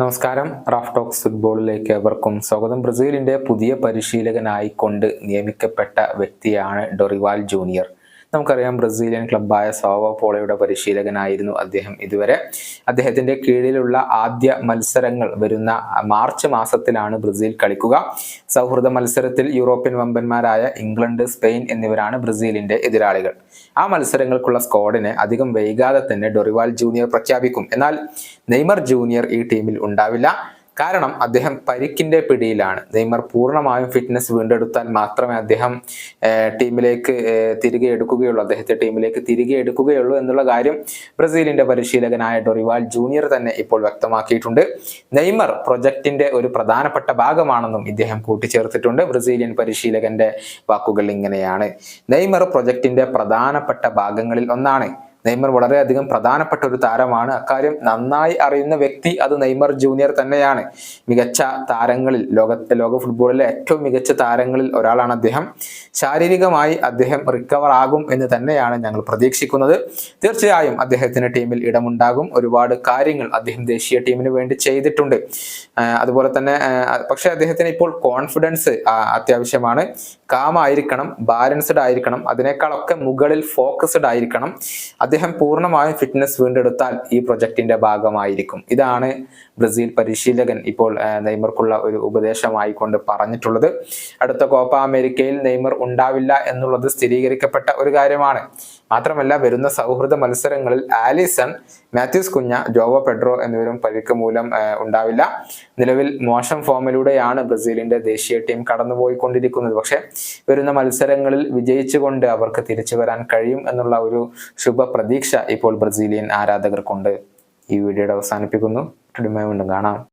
നമസ്കാരം. Raf talks ഫുട്ബോളിലേക്ക് എവർക്കും സ്വാഗതം. ബ്രസീലിന്റെ പുതിയ പരിശീലകനായിക്കൊണ്ട് നിയമിക്കപ്പെട്ട വ്യക്തിയാണ് ഡൊറിവാൽ ജൂനിയർ. നമുക്കറിയാം ബ്രസീലിയൻ ക്ലബ്ബായ സോവോ പോളയുടെ പരിശീലകനായിരുന്നു അദ്ദേഹം ഇതുവരെ. അദ്ദേഹത്തിന്റെ കീഴിലുള്ള ആദ്യ മത്സരങ്ങൾ വരുന്ന മാർച്ച് മാസത്തിലാണ് ബ്രസീൽ കളിക്കുക. സൗഹൃദ മത്സരത്തിൽ യൂറോപ്യൻ വമ്പന്മാരായ ഇംഗ്ലണ്ട് സ്പെയിൻ എന്നിവരാണ് ബ്രസീലിന്റെ എതിരാളികൾ. ആ മത്സരങ്ങൾക്കുള്ള സ്ക്വാഡിനെ അധികം വൈകാതെ തന്നെ ഡൊറിവാൽ ജൂനിയർ പ്രഖ്യാപിക്കും. എന്നാൽ നെയ്മർ ജൂനിയർ ഈ ടീമിൽ ഉണ്ടാവില്ല. കാരണം അദ്ദേഹം പരിക്കിന്റെ പിടിയിലാണ്. നെയ്മർ പൂർണമായും ഫിറ്റ്നസ് വീണ്ടെടുത്താൽ മാത്രമേ അദ്ദേഹം ടീമിലേക്ക് തിരികെ എടുക്കുകയുള്ളൂ. അദ്ദേഹത്തെ ടീമിലേക്ക് തിരികെ എടുക്കുകയുള്ളൂ എന്നുള്ള കാര്യം ബ്രസീലിന്റെ പരിശീലകനായ ഡൊറിവാൽ ജൂനിയർ തന്നെ ഇപ്പോൾ വ്യക്തമാക്കിയിട്ടുണ്ട്. നെയ്മർ പ്രൊജക്ടിന്റെ ഒരു പ്രധാനപ്പെട്ട ഭാഗമാണെന്നും ഇദ്ദേഹം കൂട്ടിച്ചേർത്തിട്ടുണ്ട്. ബ്രസീലിയൻ പരിശീലകന്റെ വാക്കുകൾ ഇങ്ങനെയാണ്. നെയ്മർ പ്രൊജക്ടിന്റെ പ്രധാനപ്പെട്ട ഭാഗങ്ങളിൽ ഒന്നാണ് നെയ്മർ വളരെയധികം പ്രധാനപ്പെട്ട ഒരു താരമാണ്. അക്കാര്യം നന്നായി അറിയുന്ന വ്യക്തി അത് നെയ്മർ ജൂനിയർ തന്നെയാണ്. മികച്ച താരങ്ങളിൽ ലോകത്തെ ലോക ഫുട്ബോളിലെ ഏറ്റവും മികച്ച താരങ്ങളിൽ ഒരാളാണ് അദ്ദേഹം. ശാരീരികമായി അദ്ദേഹം റിക്കവർ ആകും എന്ന് തന്നെയാണ് ഞങ്ങൾ പ്രതീക്ഷിക്കുന്നത്. തീർച്ചയായും അദ്ദേഹത്തിന് ടീമിൽ ഇടമുണ്ടാകും. ഒരുപാട് കാര്യങ്ങൾ അദ്ദേഹം ദേശീയ ടീമിന് വേണ്ടി ചെയ്തിട്ടുണ്ട്. അതുപോലെ തന്നെ പക്ഷേ അദ്ദേഹത്തിന് ഇപ്പോൾ കോൺഫിഡൻസ് അത്യാവശ്യമാണ്. കാമായിരിക്കണം ബാലൻസ്ഡ് ആയിരിക്കണം. അതിനേക്കാളൊക്കെ മുകളിൽ ഫോക്കസ്ഡ് ആയിരിക്കണം. അദ്ദേഹം പൂർണമായും ഫിറ്റ്നസ് വീണ്ടെടുത്താൽ ഈ പ്രൊജക്ടിന്റെ ഭാഗമായിരിക്കും. ഇതാണ് ബ്രസീൽ പരിശീലകൻ ഇപ്പോൾ നെയ്മർക്കുള്ള ഒരു ഉപദേശമായി കൊണ്ട് പറഞ്ഞിട്ടുള്ളത്. അടുത്ത കോപ്പ അമേരിക്കയിൽ നെയ്മർ ഉണ്ടാവില്ല എന്നുള്ളത് സ്ഥിരീകരിക്കപ്പെട്ട ഒരു കാര്യമാണ്. മാത്രമല്ല വരുന്ന സൗഹൃദ മത്സരങ്ങളിൽ ആലിസൺ മാത്യൂസ് കുഞ്ഞ ജോവോ പെഡ്രോ എന്നിവരും പരിക്ക് മൂലം ഉണ്ടാവില്ല. നിലവിൽ മോശം ഫോമിലൂടെയാണ് ബ്രസീലിന്റെ ദേശീയ ടീം കടന്നുപോയിക്കൊണ്ടിരിക്കുന്നത്. പക്ഷെ വരുന്ന മത്സരങ്ങളിൽ വിജയിച്ചുകൊണ്ട് അവർക്ക് തിരിച്ചു വരാൻ കഴിയും എന്നുള്ള ഒരു ശുഭ പ്രതീക്ഷ ഇപ്പോൾ ബ്രസീലിയൻ ആരാധകർക്കുണ്ട്. ഈ വീഡിയോയുടെ അവസാനിപ്പിക്കുന്നു. വീണ്ടും കാണാം.